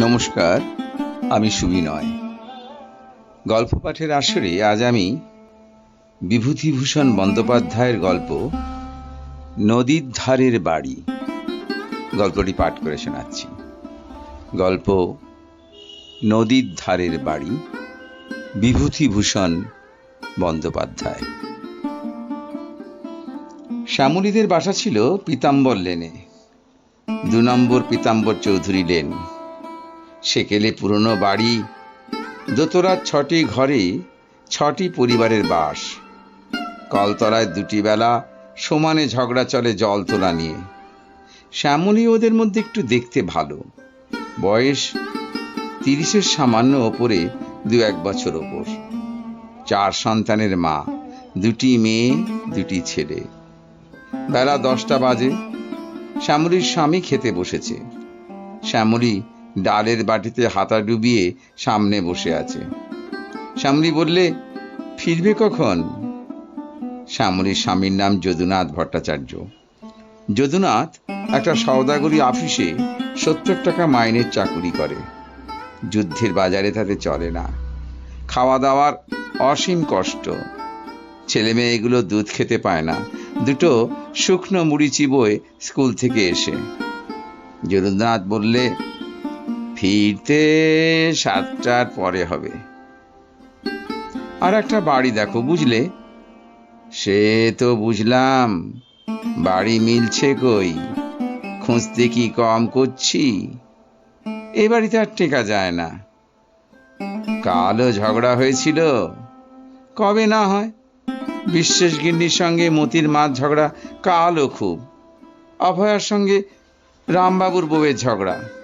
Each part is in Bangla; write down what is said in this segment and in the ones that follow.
নমস্কার, আমি সুবিনয় গল্প পাঠের আসরে আজ আমি বিভূতিভূষণ বন্দ্যোপাধ্যায়ের গল্প, নদীর ধারের বাড়ি, গল্পটি পাঠ করে শোনাচ্ছি। গল্প, নদীর ধারের বাড়ি, বিভূতিভূষণ বন্দ্যোপাধ্যায়। শ্যামলীদের বাসা ছিল পীতাম্বর লেনে। দু নম্বর পীতাম্বর চৌধুরী লেন। সেকেলে পুরনো বাড়ি। দোতরার ছটি ঘরে ছটি পরিবারের বাস। কলতলায় দুটি বেলা সমানে ঝগড়া চলে জল তোলা নিয়ে। শ্যামলী ওদের মধ্যে একটু দেখতে ভালো। বয়স তিরিশের সামান্য ওপরে দু এক বছর ওপর। চার সন্তানের মা, দুটি মেয়ে, দুটি ছেলে। বেলা দশটা বাজে। শ্যামলীর স্বামী খেতে বসেছে। শ্যামলী ডালের বাটিতে হাতা ডুবিয়ে সামনে বসে আছে। শ্যামলী বললে, ফিরবে কখন? শ্যামলীর স্বামীর নাম যদুনাথ ভট্টাচার্য। যদুনাথ একটা সওদাগরি অফিসে সত্তর টাকা মাইনের চাকুরি করে। যুদ্ধের বাজারে তাতে চলে না। খাওয়া দাওয়ার অসীম কষ্ট। ছেলে মেয়েগুলো দুধ খেতে পায় না। দুটো শুকনো মুড়ি চিবোয় স্কুল থেকে এসে। যদুনাথ বললে ফিরতে সাতটার পরে হবে। আর একটা বাড়ি দেখো, বুঝলে? সে তো বুঝলাম, বাড়ি মিলছে কই? খুঁজতে কি কম করছি? এ বাড়িতে আর টেকা যায় না। কালও ঝগড়া হয়েছিল, কবে না হয়? বিশ্বাস গিন্নির সঙ্গে মতির মাছ ঝগড়া কালও খুব। অভয়ার সঙ্গে রামবাবুর বউয়ের ঝগড়া।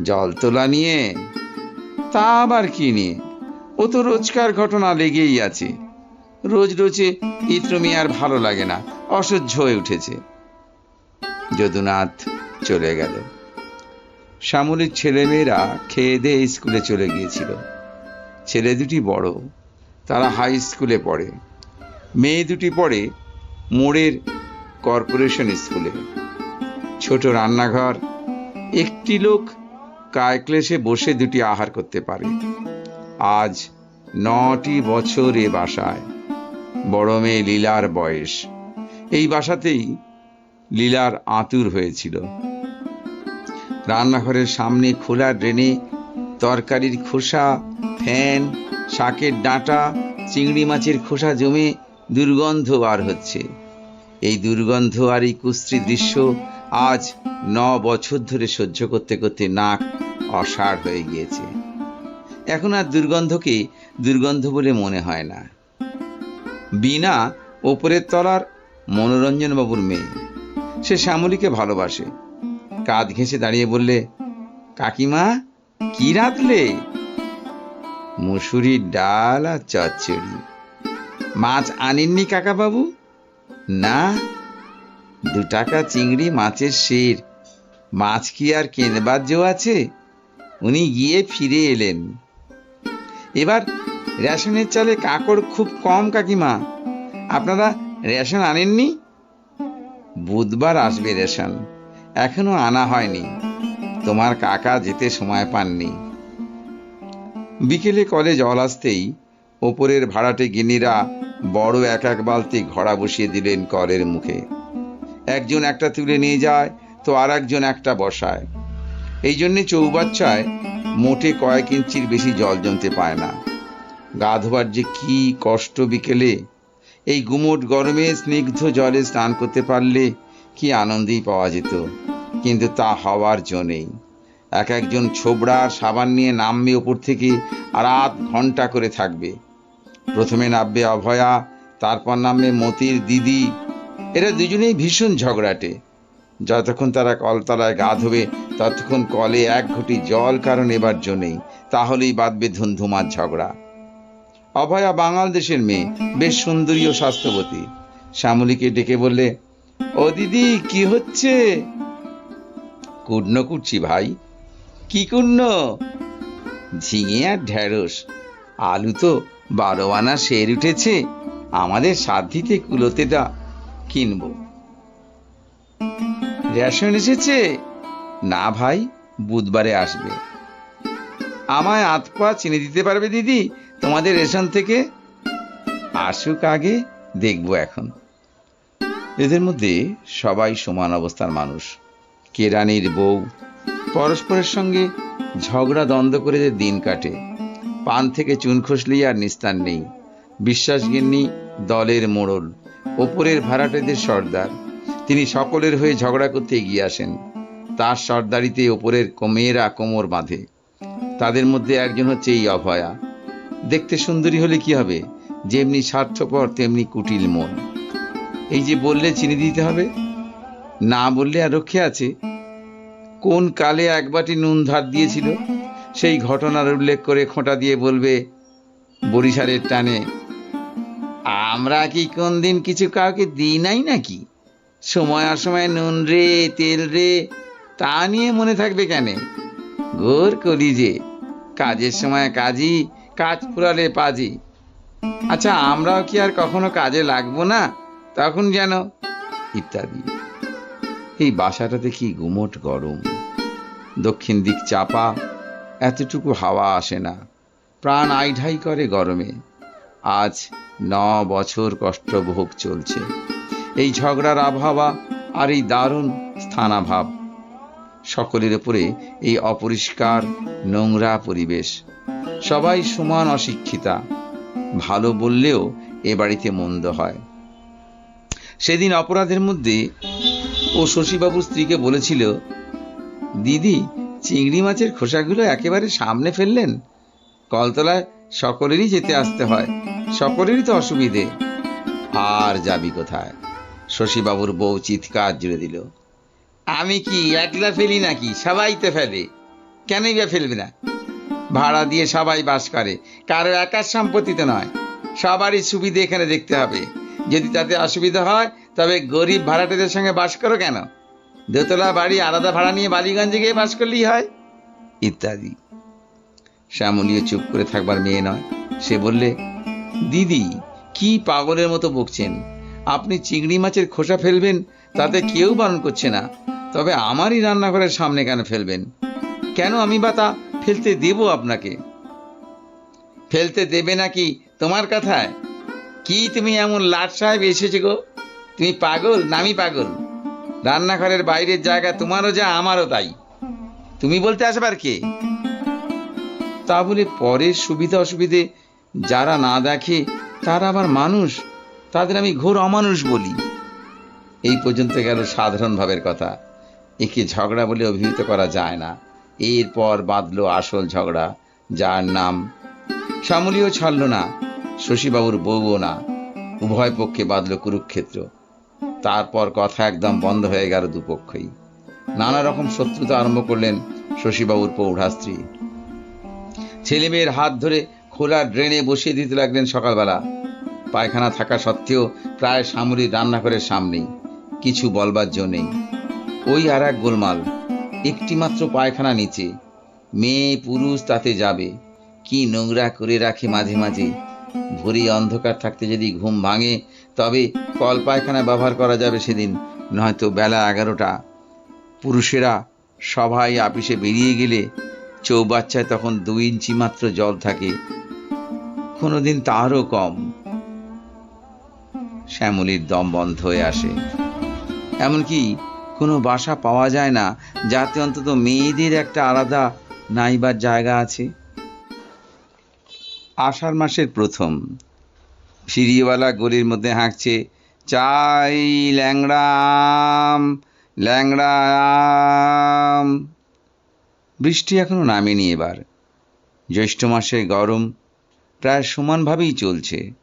জল তোলা নিয়ে, তা আবার কি নিয়ে? ও তো রোজকার ঘটনা লেগেই আছে। রোজ রোজে ইত্রমি আর ভালো লাগে না, অসহ্য হয়ে উঠেছে। যদুনাথ চলে গেল। শ্যামলীর ছেলেমেয়েরা খেয়ে দিয়ে স্কুলে চলে গিয়েছিল। ছেলে দুটি বড়, তারা হাই স্কুলে পড়ে। মেয়ে দুটি পড়ে মোড়ের কর্পোরেশন স্কুলে। ছোট রান্নাঘর, একটি লোক কায়ক্লেশে বসে দুটি আহার করতে পারে। আজ নটি বছর এ বাসায়। বড় মেয়ে লীলার বয়স। এই বাসাতেই লীলার আতুর হয়েছিল। রান্নাঘরের সামনে খোলা ড্রেনে তরকারির খোসা, ফ্যান, শাকের ডাঁটা, চিংড়ি মাছের খোসা জমে দুর্গন্ধ বার হচ্ছে। এই দুর্গন্ধ আর এই কুস্ত্রী দৃশ্য আজ ন বছর ধরে সহ্য করতে করতে নাক অসাড় হয়ে গিয়েছে। এখন আর দুর্গন্ধকে দুর্গন্ধ বলে মনে হয় না। বিনা ওপরের তলার মনোরঞ্জন বাবুর মেয়ে। সে শ্যামলীকে ভালোবাসে। কাঁধ ঘেঁষে দাঁড়িয়ে বললে, কাকিমা, কি রাঁধলে? মুসুরির ডাল আর চচ্চড়ি। মাছ আনেননি কাকাবাবু? না। দু টাকা চিংড়ি, মাছের শির। মাছ কি আর কেনবার জো আছে? উনি গিয়ে ফিরে এলেন। এবার রেশনের চালে কাকড় খুব কম, কাকিমা। আপনারা রেশন আনেননি? বুধবার আসবে রেশন। এখনও আনা হয়নি। তোমার কাকা যেতে সময় পাননি। বিকেলে কলে জল আসতেই ওপরের ভাড়াটে গিনিরা বড় এক এক বালতি ঘড়া বসিয়ে দিলেন কলের মুখে। একজন একটা তুলে নিয়ে যায়, তো আর একজন একটা বসায়। এই জন্যে চৌবাচ্চায় মোটে কয়েক ইঞ্চির বেশি জল জমতে পায় না। গা ধোবার যে কি কষ্ট বিকেলে। এই গুমোট গরমে স্নিগ্ধ জলে স্নান করতে পারলে কি আনন্দেই পাওয়া যেত। কিন্তু তা হওয়ার জন্যেই এক একজন ছোবড়ার সাবান নিয়ে নামবে ওপর থেকে আর আধ ঘণ্টা করে থাকবে। প্রথমে নামবে অভয়া, তারপর নামবে মতির দিদি। এরা দুজনেই ভীষণ ঝগড়াটে। যতক্ষণ তারা কলতলায় গা ধোবে, ততক্ষণ কলে এক ঘটি জল কারণ এবার জন্যেই তাহলেই বাঁধবে ধুমধুমার ঝগড়া। অভয়া বাঙাল দেশের মেয়ে, বেশ সুন্দরী ও স্বাস্থ্যবতী। শ্যামলীকে ডেকে বললে, ও দিদি, কি হচ্ছে? কুটনো কুটছি ভাই। কি কুটন ঝিঙে আর ঢেঁড়স। আলু তো বারো আনা শের উঠেছে, আমাদের সাধ্যিতে কুলোতেটা কিনবো। রেশন এসেছে? না ভাই, বুধবারে আসবে। আমায় আধ পা চিনে দিতে পারবে দিদি? তোমাদের রেশন থেকে? আসুক আগে, দেখব এখন। এদের মধ্যে সবাই সমান অবস্থার মানুষ। কেরানির বউ? পরস্পরের সঙ্গে ঝগড়া দ্বন্দ্ব করে যে দিন কাটে। পান থেকে চুন খসলি আর নিস্তার নেই। বিশ্বাসগিন্নি দলের মোড়ল, ওপরের ভাড়াটেদের সর্দার। তিনি সকলের হয়ে ঝগড়া করতে এগিয়ে আসেন। তার সর্দারিতে ওপরের মেয়েরা কোমর বাঁধে। তাদের মধ্যে একজন হচ্ছে এই অভয়া। দেখতে সুন্দরী হলে কি হবে? যেমনি স্বার্থপর, তেমনি কুটিল মন। এই যে বললে চিনি দিতে হবে? না বললে আর রক্ষে আছে। কোন কালে এক বাটি নুন ধার দিয়েছিল? সেই ঘটনার উল্লেখ করে খোঁটা দিয়ে বলবে, বরিশালের টানে, আমরা কি কোন দিন কিছু কাউকে দিই নাই নাকি? সময় অসময়ে নুন রে, তেল রে, তা নিয়ে মনে থাকবে কেন? গোর করি যে, কাজের সময় কাজই, কাজ ফুরালে পাজি আচ্ছা আমরাও কি আর কখনো কাজে লাগবো না? তখন যেন, ইত্যাদি। এই বাসাটাতে কি গুমোট গরম। দক্ষিণ দিক চাপা, এতটুকু হাওয়া আসে না। প্রাণ আইঢাই করে গরমে। আজ ন বছর কষ্টভোগ চলছে। এই ঝগড়ার আবহাওয়া আর এই দারুণ স্থানাভাব। সকলের উপরে এই অপরিষ্কার, নোংরা পরিবেশ। সবাই সমান অশিক্ষিতা। ভালো বললেও এ বাড়িতে মন্দ হয়। সেদিন অপরাধের মধ্যে ও শশীবাবুর স্ত্রীকে বলেছিল, দিদি, চিংড়ি মাছের খোসাগুলো একেবারে সামনে ফেললেন। কলতলায় সকলেরই যেতে আসতে হয়। সকলেরই তো অসুবিধে। আর যাবি কোথায়? শশীবাবুর বউ চিৎকার জুড়ে দিল। আমি কি একলা ফেলি নাকি? সবাই তো ফেলে। কেনই বা ফেলবে না? ভাড়া দিয়ে সবাই বাস করে। কারও একার সম্পত্তি তো নয়। সবারই সুবিধে এখানে দেখতে হবে। যদি তাতে অসুবিধা হয়, তবে গরিব ভাড়াটেদের সঙ্গে বাস করো কেন? দোতলা বাড়ি, আলাদা ভাড়া নিয়ে বালিগঞ্জে গিয়ে বাস করলেই হয়। ইত্যাদি। শ্যামলীও চুপ করে থাকবার মেয়ে নয়। সে বললে, দিদি, কি পাগলের মতো বকছেন? আপনি চিংড়ি মাছের খোসা ফেলবেন, তাতে কেউ বারণ করছে না। তবে আমারই রান্নাঘরের সামনে কেন ফেলবেন? কেন আমি বা তা ফেলতে দেব আপনাকে? ফেলতে দেবে নাকি তোমার কথায়? কি তুমি এমন লাট সাহেব এসেছে গো? তুমি পাগল নামি পাগল? রান্নাঘরের বাইরের জায়গা তোমারও যা, আমারও তাই। তুমি বলতে আসবার কে? তা বলে পরের সুবিধা অসুবিধে যারা না দেখে, তারা আবার মানুষ। তাদের আমি ঘোর অমানুষ বলি। এই পর্যন্ত গেল সাধারণ ভাবের কথা। একে ঝগড়া বলে অভিহিত করা যায় না। এরপর বাঁধল আসল ঝগড়া, যার নাম শ্যামলীও ছাড়ল না, শশীবাবুর বউও না। উভয় পক্ষে বাঁধল কুরুক্ষেত্র। তারপর কথা একদম বন্ধ হয়ে গেল দুপক্ষই। নানা রকম শত্রুতা আরম্ভ করলেন শশীবাবুর পৌঢ়া স্ত্রী ছেলে মেয়ের হাত ধরে খোলা ড্রেনে বসিয়ে দিতে লাগলেন সকালবেলা। পায়খানা থাকা সত্ত্বেও প্রায় সামরিক রান্নাঘরের সামনেই। কিছু বলবার জো নেই। ওই আর এক গোলমাল একটি মাত্র পায়খানা নিচে। মেয়ে পুরুষ তাতে যাবে। কি নোংরা করে রাখে মাঝে মাঝে। ভরি অন্ধকার থাকতে যদি ঘুম ভাঙে, তবে কল পায়খানা ব্যবহার করা যাবে সেদিন, নয়তো বেলা এগারোটা। পুরুষেরা সবাই আপিসে বেরিয়ে গেলে চৌবাচ্চায় তখন দুই ইঞ্চি মাত্র জল থাকে। কোনোদিন তারও কম। শ্যামলির দম বন্ধ হয়ে আসে। এমনকি কোনো বাসা পাওয়া যায় না, যাতে অন্তত মেয়েদের একটা আলাদা নাইবার জায়গা আছে। আষাঢ় মাসের প্রথম, সিঁড়িওয়ালা গলির মধ্যে হাঁকছে, চাই ল্যাংড়াম ল্যাংড়াম। বৃষ্টি এখনও নামেনি এবার। জ্যৈষ্ঠ মাসে গরম প্রায় সমানভাবেই চলছে।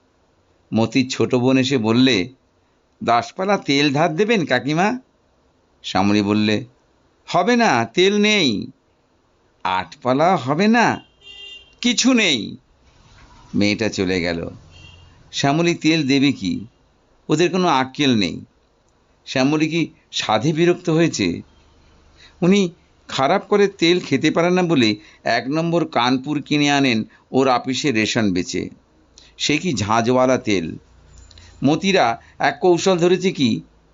মতির ছোট বোন এসে বললে, দাসপালা তেল ধার দেবেন কাকিমা? শ্যামলী বললে, হবে না, তেল নেই। আটপালা হবে না? কিছু নেই। মেয়েটা চলে গেল। শ্যামলী, তেল দেবে কি? ওদের কোনো আক্কেল নেই। শ্যামলী কি সাধে বিরক্ত হয়েছে? উনি খারাপ করে তেল খেতে পারে না বলে এক নম্বর কানপুর কিনে আনেন, ওর আপিসে রেশন বেচে। সে কি ঝাঁঝওয়ালা তেল? মতিরা এক কৌশল ধরেছে কি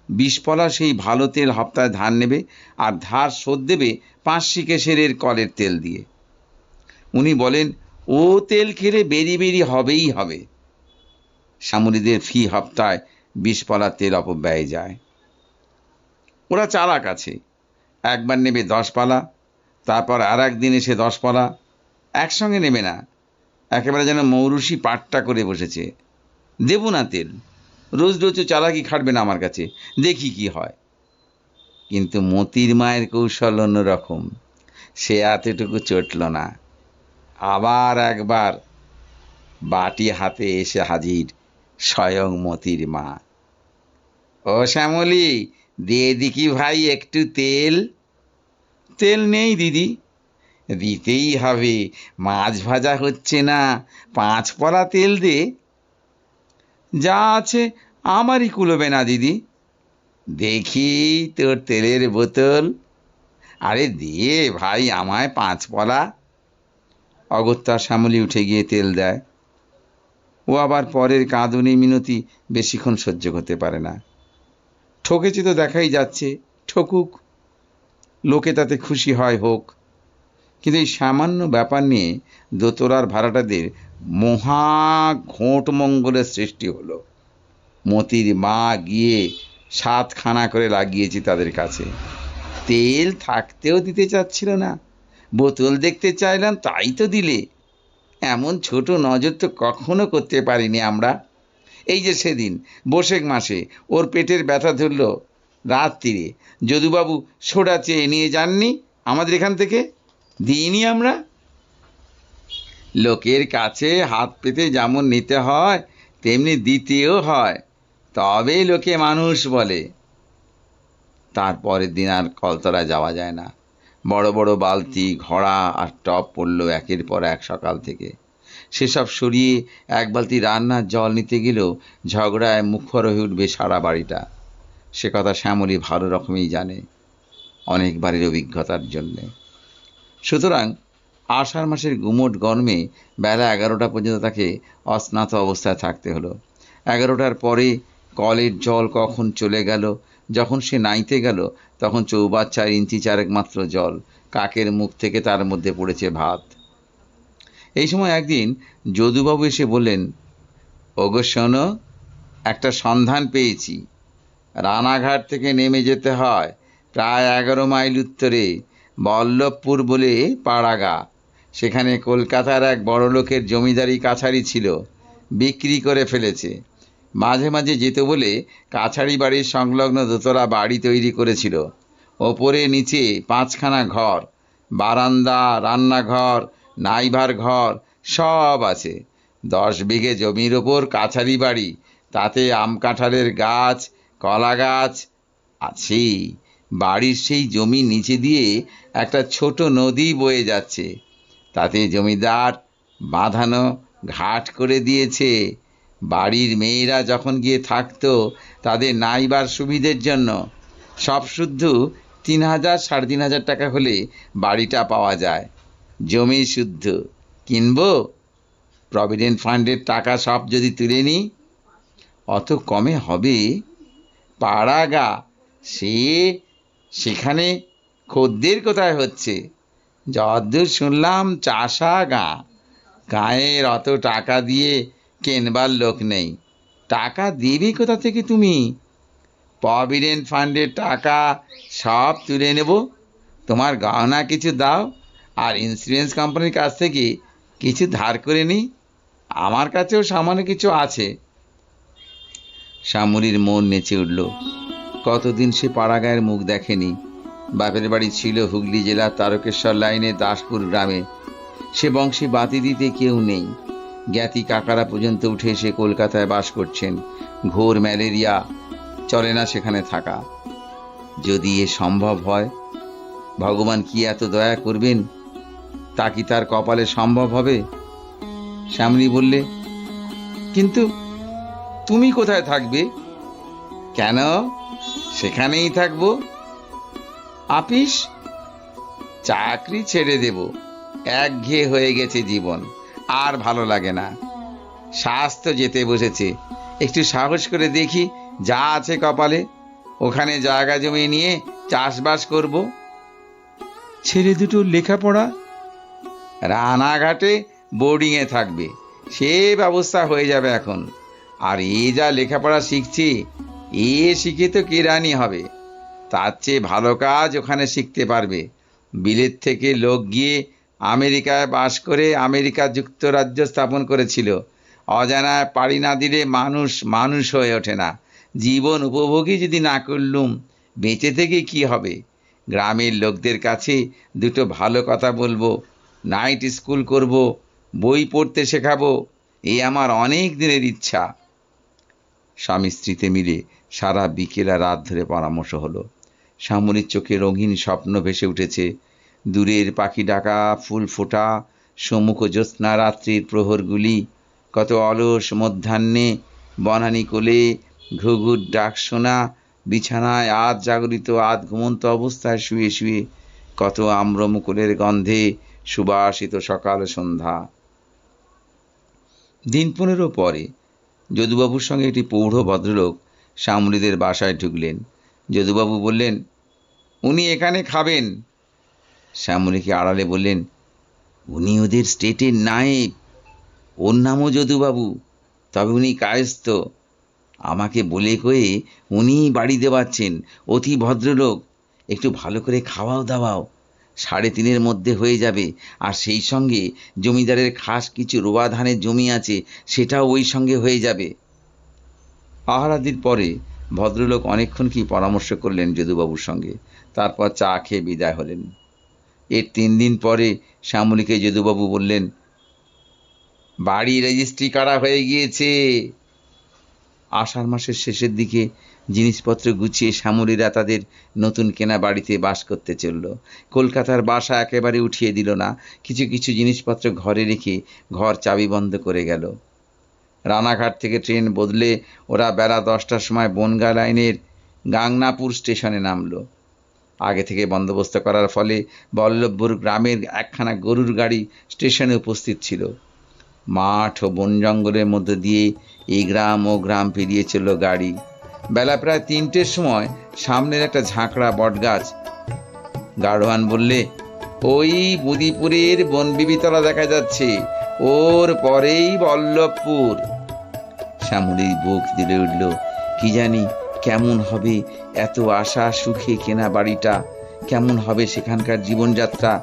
বিষপলা সেই ভালো তেল হপ্তায় ধার নেবে আর ধার শোধ দেবে পাঁচশি কেশেরের কলের তেল দিয়ে। উনি বলেন, ও তেল খেলে বেরি বেরি হবেই হবে। শ্যামলীদের ফি হপ্তায় বিষপলার তেল অপব্যয় যায়। ওরা চালাক আছে। একবার নেবে দশ পালা, তারপর আর একদিন এসে দশ পালা, একসঙ্গে নেবে না। একেবারে যেন মৌরুষি পাট্টা করে বসেছে। দেব না তেল রোজ রোজ চালাকি খাটবে না আমার কাছে, দেখি কি হয়। কিন্তু মতির মায়ের কৌশল অন্যরকম, সে এতটুকু চটল না। আবার একবার বাটি হাতে এসে হাজির স্বয়ং মতির মা। ও শ্যামলি দিয়ে দিকি ভাই একটু তেল। তেল নেই দিদি দিতেই হবে, মাছ ভাজা হচ্ছে না, পাঁচ পলা তেল দে। যা আছে আমারই কুলোবে না, দিদি। দেখি তোর তেলের বোতল। আরে দিয়ে ভাই, আমায় পাঁচ পলা। অগত্যা শ্যামলি উঠে গিয়ে তেল দেয়। ও আবার পরের কাঁদুনি মিনতি বেশিক্ষণ সহ্য করতে পারে না। ঠকেছে তো দেখাই যাচ্ছে, ঠকুক। লোকে তাতে খুশি হয় হোক। কিন্তু এই সামান্য ব্যাপার নিয়ে দোতরার ভাড়াটাদের মহা ঘোট মঙ্গলের সৃষ্টি হলো। মতির মা গিয়ে সাতখানা করে লাগিয়েছি তাদের কাছে। তেল থাকতেও দিতে চাচ্ছিল না। বোতল দেখতে চাইলাম, তাই তো দিলে। এমন ছোট নজর তো কখনো করতে পারিনি আমরা। এই যে সেদিন, বসেক মাসে ওর পেটের ব্যথা ধরল রাত্রিরে। যদুবাবু সোডা চেয়ে নিয়ে যাননি আমাদের এখান থেকে? দিইনি আমরা। লোকের কাছে হাত পেতে যেমন নিতে হয়, তেমনি দিতেও হয়। তবেই লোকে মানুষ বলে। তারপরের দিন আর কলতলায় যাওয়া যায় না। বড় বড় বালতি, ঘোড়া আর টপ পড়ল একের পর এক সকাল থেকে। সেসব সরিয়ে এক বালতি রান্নার জল নিতে গেলেও ঝগড়ায় মুখর হয়ে উঠবে সারা বাড়িটা। সে কথা শ্যামলী ভালো রকমই জানে অনেক বাড়ির অভিজ্ঞতার জন্যে। সুতরাং আষাঢ় মাসের গুমোট গরমে বেলা এগারোটা পর্যন্ত তাকে অস্নাত অবস্থায় থাকতে হলো। এগারোটার পরে কলের জল কখন চলে গেল? যখন সে নাইতে গেল, তখন চৌবাচ্চার ইঞ্চি চারেক মাত্র জল, কাকের মুখ থেকে তার মধ্যে পড়েছে ভাত। এই সময় একদিন যদুবাবু এসে বললেন, ওগো একটা সন্ধান পেয়েছি। রানাঘাট থেকে নেমে যেতে হয়, প্রায় এগারো মাইল উত্তরে। বল্লভপুর বলে পাড়াগা। সেখানে কলকাতার এক বড় লোকের জমিদারি কাছারি ছিল, বিক্রি করে ফেলেছে। মাঝে মাঝে যেতে বলে কাছারি বাড়ির সংলগ্ন দোতলা বাড়ি তৈরি করেছিল। ওপরে নিচে পাঁচখানা ঘর, বারান্দা, রান্নাঘর নাইভার ঘর, সব আছে। দশ বিঘে জমির ওপর কাছারি বাড়ি, তাতে আম কাঁঠালের গাছ, কলা গাছ আছেই। বাড়ির সেই জমি নিচে দিয়ে একটা ছোট নদী বয়ে যাচ্ছে। তাতে জমিদার বাঁধানো ঘাট করে দিয়েছে। বাড়ির মেয়েরা যখন গিয়ে থাকতো, তাদের নাইবার সুবিধের জন্য। সব শুদ্ধ তিন হাজার, সাড়ে তিন হাজার টাকা হলে বাড়িটা পাওয়া যায়। জমি শুদ্ধ। কিনবো? প্রভিডেন্ট ফান্ডের টাকা সব যদি তুলে নিই? অত কমে হবে? পাড়াগা, সে সেখানে খদ্দের কোথায় হচ্ছে। যদ্দূর শুনলাম চাষা গা। গায়ের অত টাকা দিয়ে কেনবার লোক নেই। টাকা দেবে কোথা থেকে তুমি? প্রভিডেন্ট ফান্ডের টাকা সব তুলে নেব। তোমার গহনা কিছু দাও আর ইন্স্যুরেন্স কোম্পানির কাছ থেকে কিছু ধার করে নিই আমার কাছেও সামান্য কিছু আছে। শ্যামলির মন নেচে উঠল। কতদিন সে পাড়াগাঁয়ের মুখ দেখেনি। বাপের বাড়ি ছিল হুগলি জেলার তারকেশ্বর লাইনে দাসপুর গ্রামে। সে বংশে বাতি দিতে কেউ নেই। জ্ঞাতি কাকারা পর্যন্ত উঠে এসে কলকাতায় বাস করছেন। ঘোর ম্যালেরিয়া, চলে না সেখানে থাকা। যদি এ সম্ভব হয়, ভগবান কি এত দয়া করবেন? তা কি তার কপালে সম্ভব হবে? শ্যামলী বললে, কিন্তু তুমি কোথায় থাকবে? কেন? সেখানেই থাকব। আপিস চাকরি ছেড়ে দেব। একঘেয়ে হয়ে গেছে জীবন আর ভালো লাগে না। স্বাস্থ্য যেতে বসেছে। একটু সাহস করে দেখি যা আছে কপালে। ওখানে জায়গা জমি নিয়ে চাষবাস করব। ছেলে দুটো লেখাপড়া? রানাঘাটে বোর্ডিংয়ে থাকবে। সে ব্যবস্থা হয়ে যাবে এখন। আর এ যা লেখাপড়া শিখছে এ শিখে তো কেরানি হবে। তার চেয়ে ভালো কাজ ওখানে শিখতে পারবে। বিলেত থেকে লোক গিয়ে আমেরিকায় বাস করে আমেরিকা যুক্তরাজ্য স্থাপন করেছিল। অজানায় পাড়ি না দিলে মানুষ মানুষ হয়ে ওঠে না। জীবন উপভোগই যদি না করলুম, বেঁচে থেকে কি হবে? গ্রামের লোকদের কাছে দুটো ভালো কথা বলব, নাইট স্কুল করব, বই পড়তে শেখাবো এই আমার অনেক দিনের ইচ্ছা। স্বামী স্ত্রীতে মিলে সারা বিকেল রাত ধরে পরামর্শ হলো। শ্যামলির চোখে রঙিন স্বপ্ন ভেসে উঠেছে। দূরের পাখি ডাকা, ফুল ফোটা, সম্মুখ জ্যোৎস্না রাত্রির প্রহরগুলি, কত অলস মধ্যাহ্নে, বনানী কোলে, ঘুঘুর ডাক শোনা, বিছানায় আধ জাগরিত, আধ ঘুমন্ত অবস্থায় শুয়ে শুয়ে, কত আম্রমুকুলের গন্ধে সুবাসিত সকাল সন্ধ্যা। দিন পনেরো পরে, যদুবাবুর সঙ্গে একটি পৌঢ় ভদ্রলোক শ্যামলীদের বাসায় ঢুকলেন। যদুবাবু বললেন, উনি এখানে খাবেন। শ্যামলীকে আড়ালে বললেন, উনি ওদের স্টেটের নায়েব। ওর নামও যদুবাবু, তবে উনি কায়স্থ। আমাকে বলে কয়ে উনিই বাড়ি দেওয়াচ্ছেন, অতি ভদ্রলোক। একটু ভালো করে খাওয়াও দাওয়াও, সাড়ে তিনের মধ্যে হয়ে যাবে। আর সেই সঙ্গে জমিদারের খাস কিছু রোয়া ধানের জমি আছে, সেটাও ওই সঙ্গে হয়ে যাবে। আহারাদির পরে ভদ্রলোক অনেকক্ষণ কি পরামর্শ করলেন যদুবাবুর সঙ্গে? তারপর চা খেয়ে বিদায় হলেন। এর তিন দিন পরে শ্যামলীকে যদুবাবু বললেন বাড়ি রেজিস্ট্রি করা হয়ে গিয়েছে। আষাঢ় মাসের শেষের দিকে জিনিসপত্র গুছিয়ে শ্যামলীরা তাদের নতুন কেনা বাড়িতে বাস করতে চলল। কলকাতার বাসা একেবারে উঠিয়ে দিল না। কিছু কিছু জিনিসপত্র ঘরে রেখে ঘর চাবি বন্ধ করে গেল। রানাঘাট থেকে ট্রেন বদলে ওরা বেলা দশটার সময় বনগা লাইনের গাংনাপুর স্টেশনে নামলো। আগে থেকে বন্দোবস্ত করার ফলে বল্লভপুর গ্রামের একখানা গরুর গাড়ি স্টেশনে উপস্থিত ছিল। মাঠ ও বন জঙ্গলের মধ্যে দিয়ে এই গ্রাম ও গ্রাম পেরিয়ে চলল গাড়ি। বেলা প্রায় তিনটের সময় সামনের একটা ঝাঁকড়া বটগাছ। গাড়োয়ান বললে, ওই বুদিপুরের বনবিবিতলা দেখা যাচ্ছে। ওর পরেই বল্লভপুর। শ্যামলির বুক দিলে উঠল, কি জানি কেমন হবে এত আশা সুখে কেনা বাড়িটা, কেমন হবে সেখানকার জীবনযাত্রা?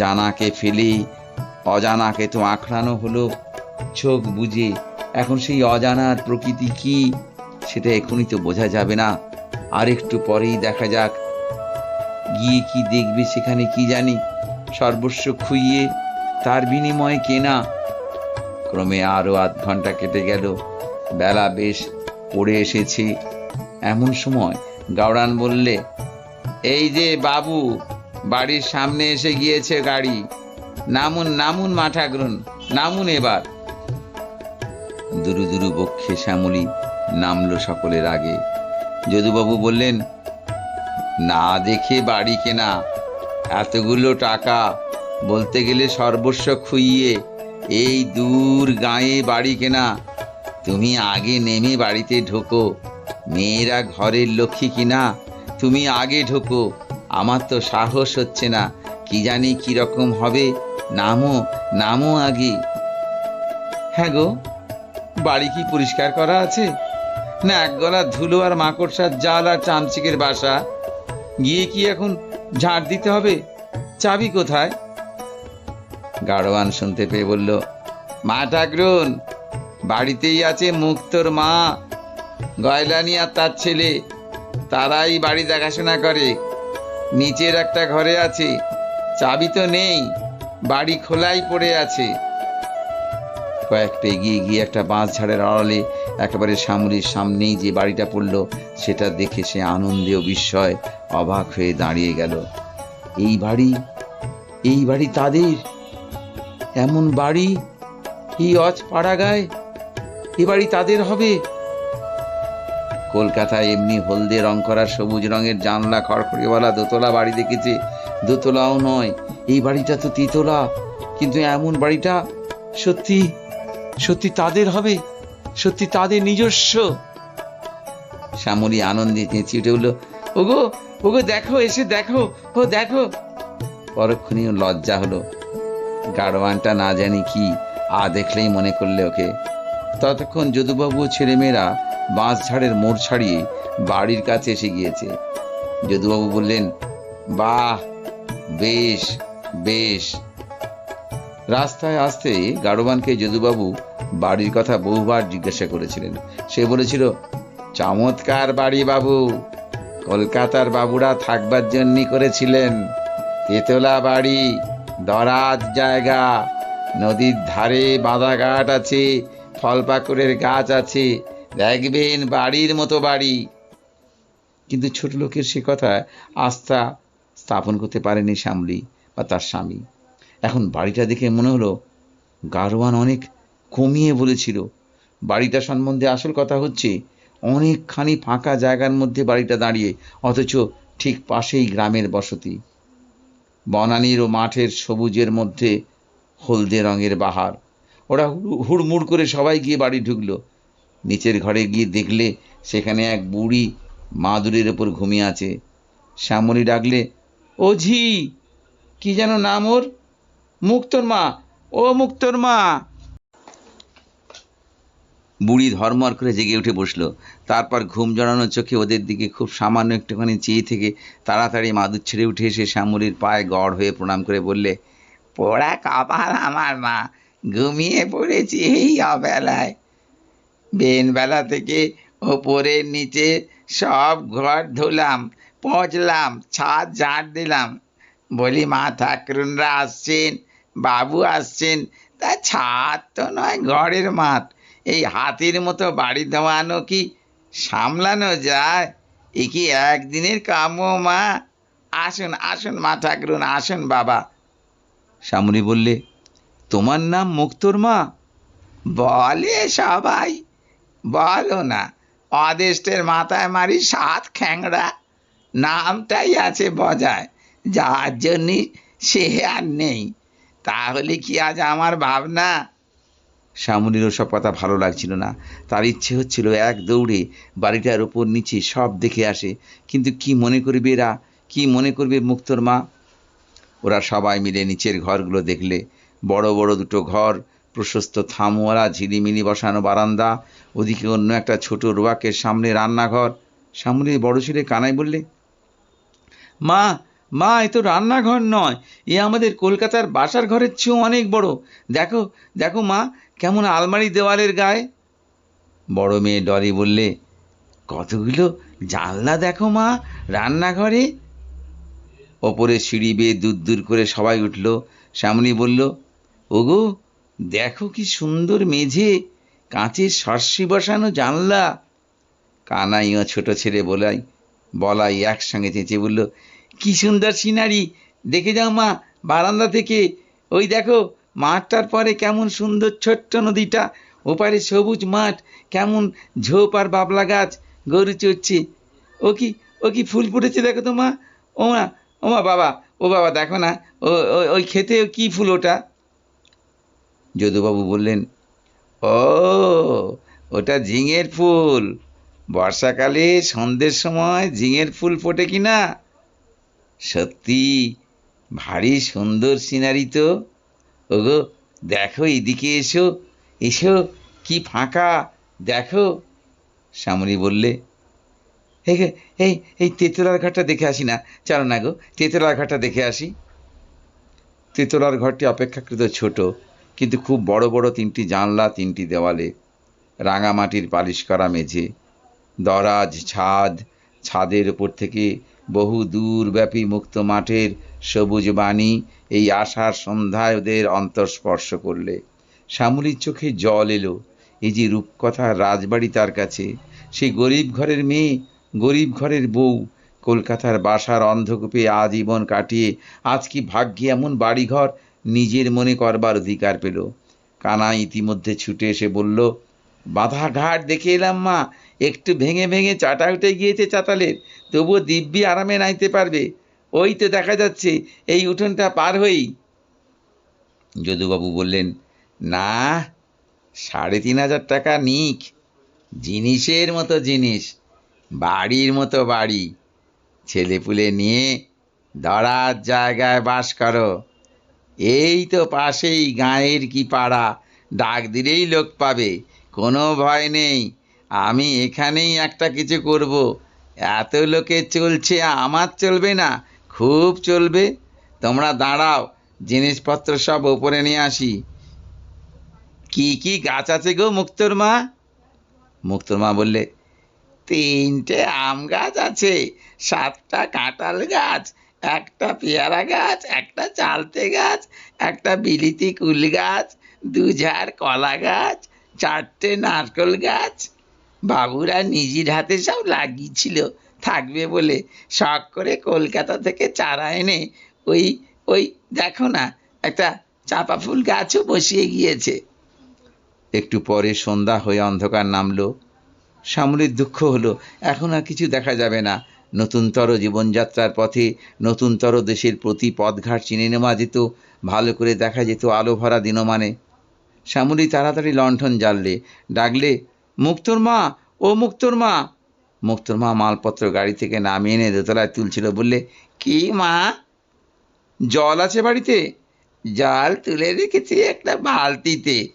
জানাকে ফেলে, অজানাকে তো আঁকড়ানো হলো, চোখ বুঝে এখন সেই অজানার প্রকৃতি কি, সেটা এখনই তো বোঝা যাবে না। আর একটু পরেই দেখা যাক, গিয়ে কি দেখবে সেখানে কি জানি? সর্বস্ব খুইয়ে তার বিনিময়ে কেনা ক্রমে আরও আধ ঘণ্টা কেটে গেল। বেলা বেশ পড়ে এসেছে। এমন সময় গাওড়ান বললে, এই যে বাবু, বাড়ির সামনে এসে গিয়েছে গাড়ি। নামুন নামুন মাঠাগ্রুন, নামুন এবার। দুরু দুরু বক্ষে শ্যামলী নামলো সকলের আগে। যদুবাবু বললেন, না দেখে বাড়ি কেনা। এতগুলো টাকা বলতে গেলে সর্বস্ব খুইয়ে এই দূর গায়ে বাড়ি কেনা। তুমি আগে নেমে বাড়িতে ঢোকো। মেয়েরা ঘরের লক্ষ্মী কিনা, তুমি আগে ঢোকো। আমার তো সাহস হচ্ছে না, কি জানি কি রকম হবে। নামো নামো আগে। হ্যাঁ গো, বাড়ি কি পরিষ্কার করা আছে? না, এক গলা ধুলো আর মাকড়সার জাল আর চামচিকের বাসা। গিয়ে কি এখন ঝাড় দিতে হবে? চাবি কোথায়? গাড়োয়ান শুনতে পেয়ে বলল, মা ঠাকরুন, বাড়িতেই আছে মুক্তর মা। গয়লানি আর তার ছেলে, তারাই বাড়ি দেখাশোনা করে। নিচের একটা ঘরে আছে, চাবি তো নেই, বাড়ি খোলাই পড়ে আছে। কয়েকটা এগিয়ে গিয়ে একটা বাঁশ ঝাড়ের আড়ালে একেবারে সামরির সামনেই যে বাড়িটা পড়ল, সেটা দেখে সে আনন্দে ও বিস্ময় অবাক হয়ে দাঁড়িয়ে গেল। এই বাড়ি এই বাড়ি তাদের? এমন বাড়ি এই অজ পাড়া গায় এ বাড়ি তাদের হবে? কলকাতায় এমনি হলদে রং করা সবুজ রঙের জানলা, খড়খড়িওয়ালা দোতলা বাড়ি দেখেছে। দোতলাও নয়, এই বাড়িটা তো তিতলা। কিন্তু এমন বাড়িটা সত্যি সত্যি তাদের হবে? সত্যি তাদের নিজস্ব? শ্যামলী আনন্দে চেঁচিয়ে উঠে বলল, ওগো ওগো দেখো, এসে দেখো, ও দেখো। পরক্ষণীয় লজ্জা হলো। গাড়োয়ানটা না জানি কি, আ দেখলেই মনে করলে ওকে। ততক্ষণ যদুবাবু ছেলেমেয়েরা বাঁশ ঝাড়ের মোড় ছাড়িয়ে বাড়ির কাছে এসে গিয়েছে। যদুবাবু বললেন, বাহ, বেশ বেশ। রাস্তায় আসতে গাড়োয়ানকে যদুবাবু বাড়ির কথা বহুবার জিজ্ঞাসা করেছিলেন। সে বলেছিল, চমৎকার বাড়ি বাবু, কলকাতার বাবুরা থাকবার জন্যই করেছিলেন। তেতলা বাড়ি দরাজ জায়গা। নদীর ধারে বাঁধাঘাট আছে, ফলপাকুড়ের গাছ আছে। দেখবেন বাড়ির মতো বাড়ি। কিন্তু ছোট লোকের সে কথা আস্থা স্থাপন করতে পারেনি শ্যামলী বা তার স্বামী। এখন বাড়িটা দেখে মনে হলো গারোয়ান অনেক কমিয়ে বলেছিল। বাড়িটা সম্বন্ধে আসল কথা হচ্ছে, অনেকখানি ফাঁকা জায়গার মধ্যে বাড়িটা দাঁড়িয়ে, অথচ ঠিক পাশেই গ্রামের বসতি। বনানীর ও মাঠের সবুজের মধ্যে হলদে রঙের বাহার। ওরা হুড়- হুড়মুড় করে সবাই গিয়ে বাড়ি ঢুকল। নিচের ঘরে গিয়ে দেখলে সেখানে এক বুড়ি মাদুরের ওপর ঘুমিয়ে আছে। শ্যামলি ডাকলে, ও ঝি, কি যেন নাম ওর? মুক্তর মা, ও মুক্তর মা। বুড়ি ধর্মর করে জেগে উঠে বসল। তারপর ঘুম জড়ানো চোখে ওদের দিকে খুব সামান্য একটুখানি চেয়ে থেকে তাড়াতাড়ি মাদুর ছেড়ে উঠে এসে শ্যামলীর পায়ে গড় হয়ে প্রণাম করে বললে, পোড়া কপাল আমার মা, ঘুমিয়ে পড়েছি এই অবেলায়। বেনবেলা থেকে ওপরের নিচে সব ঘর ধুলাম, পচলাম, ছাদ ঝাঁট দিলাম। বলি, মা, ঠাকুরনরা আসছেন, বাবু আসছেন, তা ছাদ তো নয়, ঘরের মাঠ। এই হাতির মতো বাড়ি দেওয়ানো কি সামলানো যায়? এ কি একদিনের কাম্য, মা? আসুন আসুন, মা ঠাকুরন, আসুন, বাবা। শ্যামলী বললে, তোমার নাম মুক্তর মা? বলে সবাই, বলো না। অদেষ্টের মাথায় মারি সাত খ্যাংড়া। নামটাই আছে বজায়, যার জন্যই সে আর নেই। তাহলে কি আজ আমার ভাবনা? শ্যামলীর সব কথা ভালো লাগছিল না। তার ইচ্ছে হচ্ছিল এক দৌড়ে বাড়িটার উপর নিচে সব দেখে আসে। কিন্তু কি মনে করবে এরা? কি মনে করবে মুক্তর মা? ওরা সবাই মিলে নিচের ঘরগুলো দেখলে। বড় বড় দুটো ঘর, প্রশস্ত থামওয়ালা ঝিলিমিলি বসানো বারান্দা, ওদিকে অন্য একটা ছোট রোয়াকের সামনে রান্নাঘর। সামনে বড় ছেলে কানাই বললে, মা মা, এ তো রান্নাঘর নয়। এ আমাদের কলকাতার বাসার ঘরের চেয়েও অনেক বড়। দেখো দেখো মা কেমন আলমারি দেওয়ালের গায়ে? বড় মেয়ে ডরি বললে, কতগুলো জানলা দেখো মা, রান্নাঘরে? ওপরে সিঁড়ি বেয়ে দূর দূর করে সবাই উঠল। শ্যামলী বলল, ওগো, দেখো কি সুন্দর মেঝে, কাঁচের সর্ষি বসানো জানলা। কানাইও ছোট ছেলে বলাই বলাই একসঙ্গে চেঁচে বলল, কি সুন্দর সিনারি, দেখে যাও মা, বারান্দা থেকে। ওই দেখো মাঠটার পরে কেমন সুন্দর ছোট্ট নদীটা, ওপারে সবুজ মাঠ, কেমন ঝোপ আর বাবলা গাছ, গরু চড়ছে। ও কি ও কি ফুল ফুটেছে দেখো তো মা। ও মা ও মা বাবা, ও বাবা দেখো না, ও ওই খেতে কি ফুল ওটা? যদুবাবু বললেন, ও, ওটা ঝিঙের ফুল। বর্ষাকালে সন্ধ্যের সময় ঝিঙের ফুল ফোটে কি না সত্যি, ভারী সুন্দর সিনারি তো। ওগো, দেখো এদিকে এসো এসো, কি ফাঁকা, দেখো। শ্যামলী বললে, এই এই তেতলার ঘরটা দেখে আসি না, চলো না গো, তেতলার ঘরটা দেখে আসি। তেতলার ঘরটি অপেক্ষাকৃত ছোট, কিন্তু খুব বড় বড় তিনটি জানলা, তিনটি দেওয়ালে, রাঙামাটির পালিশ করা মেঝে, দরাজ ছাদ, ছাদের উপর থেকে বহু দূরব্যাপী মুক্ত মাঠের সবুজ বাণী এই আশার সন্ধ্যায় ওদের অন্তঃস্পর্শ করলে। শ্যামলীর চোখে জল এলো। এই যে রূপকথার রাজবাড়ি তার কাছে, সেই গরিব ঘরের মেয়ে, গরিব ঘরের বউ, কলকাতার বাসার অন্ধকূপে আজীবন কাটিয়ে আজ কি ভাগ্যে এমন বাড়িঘর নিজের মনে করবার অধিকার পেল। কানা ইতিমধ্যে ছুটে এসে বলল বাধা ঘাট দেখে এলাম মা, একটু ভেঙে ভেঙে চাটা উঠে গিয়েছে চাতালের, তবুও দিব্যি আরামে নাইতে পারবে। ওই তো দেখা যাচ্ছে, এই উঠোনটা পার হয়েই। যদুবাবু বললেন, না, সাড়ে তিন হাজার টাকা নিক। জিনিসের মতো জিনিস, বাড়ির মতো বাড়ি। ছেলেপুলে নিয়ে দড়ার জায়গায় বাস করো। এই তো পাশেই গাঁয়ের কি পাড়া, ডাক দিলেই লোক পাবে, কোনো ভয় নেই। আমি এখানেই একটা কিছু করব। এত লোকে চলছে, আমার চলবে না। খুব চলবে। তোমরা দাঁড়াও, জিনিসপত্র সব ওপরে নিয়ে আসি। কি কি গাছ আছে গো মুক্তর মা? মুক্তর মা বললে, তিনটে আম গাছ আছে, সাতটা কাঁঠাল গাছ, একটা পেয়ারা গাছ, একটা চালতে গাছ, একটা বিলিতি কুল গাছ, দু ঝাড় কলা গাছ, চারটে নারকেল গাছ। বাবুরা নিজের হাতে সব লাগিয়েছিল। থাকবে বলে শখ করে কলকাতা থেকে চারা এনে ওই ওই দেখো না, একটা চাপা ফুল গাছও বসিয়ে গিয়েছে। একটু পরে সন্ধ্যা হয়ে অন্ধকার নামলো। সামরিক দুঃখ হলো, এখন আর কিছু দেখা যাবে না। নতুনতর জীবনযাত্রার পথে নতুনতর দেশের প্রতি পথঘাট চিনে নেওয়া যেত, ভালো করে দেখা যেত আলো ভরা দিনমানে। শ্যামলী তাড়াতাড়ি লণ্ঠন জ্বাললে, ডাকলে, মুক্তর মা, ও মুক্তর মা। মুক্তর মা মালপত্র গাড়ি থেকে নামিয়ে এনে দোতলায় তুলছিল। বললে, কি মা? জল আছে বাড়িতে? জল তুলে রেখেছি একটা বালতিতে।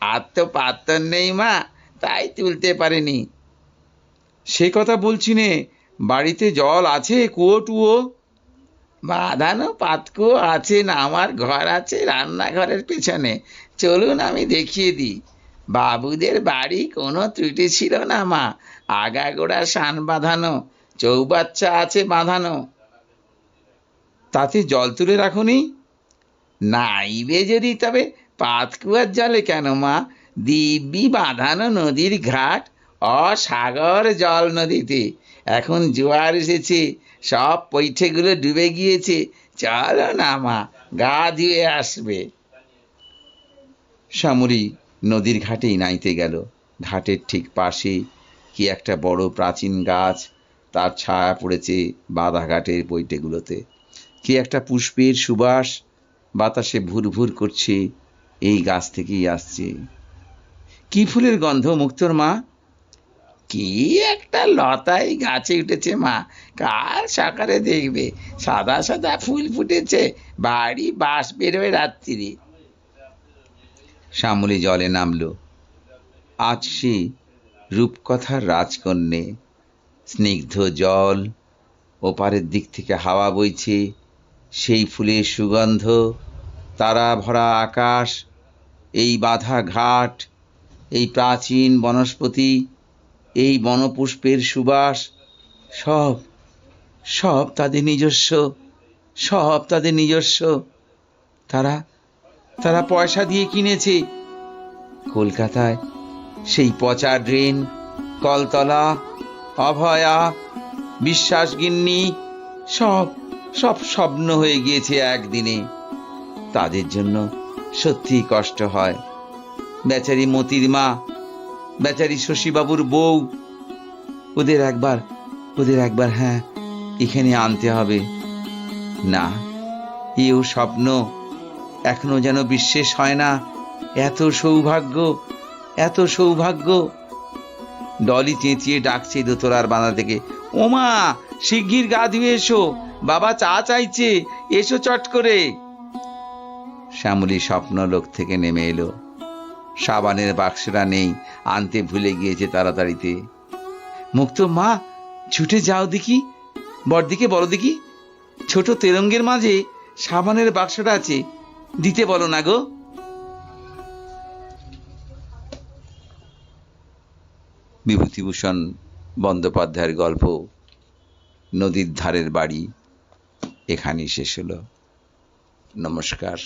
আর তো পাত্তর নেই মা, তাই তুলতে পারিনি। সে কথা বলছি নে, বাড়িতে জল আছে কুয়ো টুয়ো? বাঁধানো পাতকুয়ো আছে না, আমার ঘর আছে রান্নাঘরের পেছনে। চলুন আমি দেখিয়ে দিই। বাবুদের বাড়ি কোনো ত্রুটি ছিল না, মা। আগাগোড়া সান বাঁধানো, চৌবাচ্চা আছে বাঁধানো। তাতে জল তুলে রাখুনি? নাইবে যদি, তবে পাতকুয়ার জলে কেন, মা? দিব্যি বাঁধানো নদীর ঘাট, অসাগর জল নদীতে। এখন জোয়ার এসেছে, সব পৈঠেগুলো ডুবে গিয়েছে। চলো না, মা, গা ধুয়ে আসবে। শ্যামলী নদীর ঘাটেই নাইতে গেল। ঘাটের ঠিক পাশে কি একটা বড় প্রাচীন গাছ, তার ছায়া পড়েছে বাঁধা ঘাটের বইটেগুলোতে। কি একটা পুষ্পের সুবাস, বাতাসে ভুর ভুর করছে এই গাছ থেকেই আসছে। কি ফুলের গন্ধ মুক্তর মা? কি একটা লতাই গাছে উঠেছে মা। কার সকালে দেখবে সাদা সাদা ফুল ফুটেছে, বাড়ি বাস বেরোয় রাত্রি শ্যামলী জলে নামল। আজ সে রূপকথার রাজকন্যে। স্নিগ্ধ জল ওপারের দিক থেকে হাওয়া বইছে। সেই ফুলের সুগন্ধ, তারা ভরা আকাশ, এই বাঁধা ঘাট, এই প্রাচীন বনস্পতি, এই বনপুষ্পের সুবাস, সব সব তাদের নিজস্ব, সব তাদের নিজস্ব। তারা তারা পয়সা দিয়ে কিনেছে। কলকাতায় সেই পচা ড্রেন, কলতলা, অভয়া, বিশ্বাসগিন্নি, সব সব স্বপ্ন হয়ে গিয়েছে একদিনে। তাদের জন্য সত্যিই কষ্ট হয়। বেচারি মতির মা, বেচারি শশীবাবুর বউ, ওদের একবার ওদের একবার হ্যাঁ এখানে আনতে হবে। না, এও স্বপ্ন এখনও যেন বিশ্বাস হয় না। এত সৌভাগ্য এত সৌভাগ্য। ডলি চেঁচিয়ে ডাকছে দোতলার বাঁধা থেকে, ওমা, শিগগির গা ধুয়ে এসো। বাবা চা চাইছে, এসো চট করে। শ্যামলী স্বপ্নলোক থেকে নেমে এলো। সাবানের বাক্সটা নেই, আনতে ভুলে গিয়েছে তাড়াতাড়িতে। মুক্ত মা, ছুটে যাও দেখি। বড়দিকে বড় দেখি ছোট তেরঙ্গের মাঝে সাবানের বাক্সটা আছে। দিতে বলো না গো। বিভূতিভূষণ বন্দ্যোপাধ্যায়ের গল্প নদীর ধারের বাড়ি এখানেই শেষ হলো। নমস্কার।